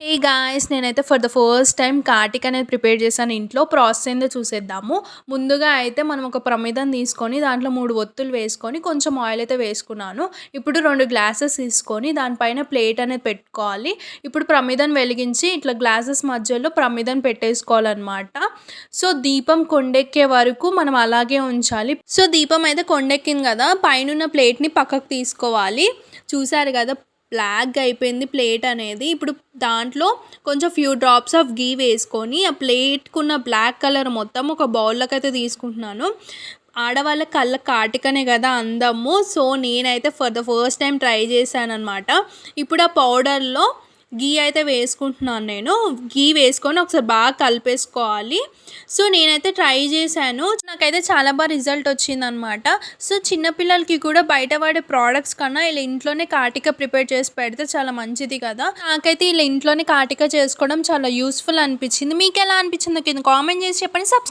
ఈ గాయస్ నేనైతే for the first time కాటిక్ అనేది ప్రిపేర్ చేశాను. ఇంట్లో ప్రాసెస్ ఏందో చూసేద్దాము. ముందుగా అయితే మనం ఒక ప్రమిదం తీసుకొని దాంట్లో మూడు ఒత్తులు వేసుకొని కొంచెం ఆయిల్ అయితే వేసుకున్నాను. ఇప్పుడు రెండు గ్లాసెస్ తీసుకొని దానిపైన ప్లేట్ అనేది పెట్టుకోవాలి. ఇప్పుడు ప్రమిదం వెలిగించి ఇట్లా గ్లాసెస్ మధ్యలో ప్రమిదం పెట్టేసుకోవాలన్నమాట. సో దీపం కొండెక్కే వరకు మనం అలాగే ఉంచాలి. సో దీపం అయితే కొండెక్కింది కదా పైన ప్లేట్ని పక్కకు తీసుకోవాలి. చూసారు కదా బ్లాక్ అయిపోయింది ప్లేట్ అనేది. ఇప్పుడు దాంట్లో కొంచెం ఫ్యూ డ్రాప్స్ ఆఫ్ గీ వేసుకొని ఆ ప్లేట్కున్న బ్లాక్ కలర్ మొత్తం ఒక బౌల్లోకి అయితే తీసుకుంటున్నాను. ఆడవాళ్ళ కళ్ళ కాటికనే కదా అందము. సో నేనైతే for the first time try చేశాను అనమాట ఇప్పుడు ఆ పౌడర్లో గీ అయితే వేసుకుంటున్నాను నేను. గీ వేసుకొని ఒకసారి బాగా కలిపేసుకోవాలి. సో నేనైతే ట్రై చేశాను. నాకైతే చాలా బాగా రిజల్ట్ వచ్చిందనమాట సో చిన్నపిల్లలకి కూడా బయట వాడే ప్రోడక్ట్స్ కన్నా ఇలా ఇంట్లోనే కాటిక ప్రిపేర్ చేసి పెడితే చాలా మంచిది కదా. నాకైతే ఇలా ఇంట్లోనే కాటిక చేసుకోవడం చాలా యూస్ఫుల్ అనిపించింది. మీకు ఎలా అనిపించింది? కింద కామెంట్ చేసి చెప్పండి. సబ్స్క్రైబ్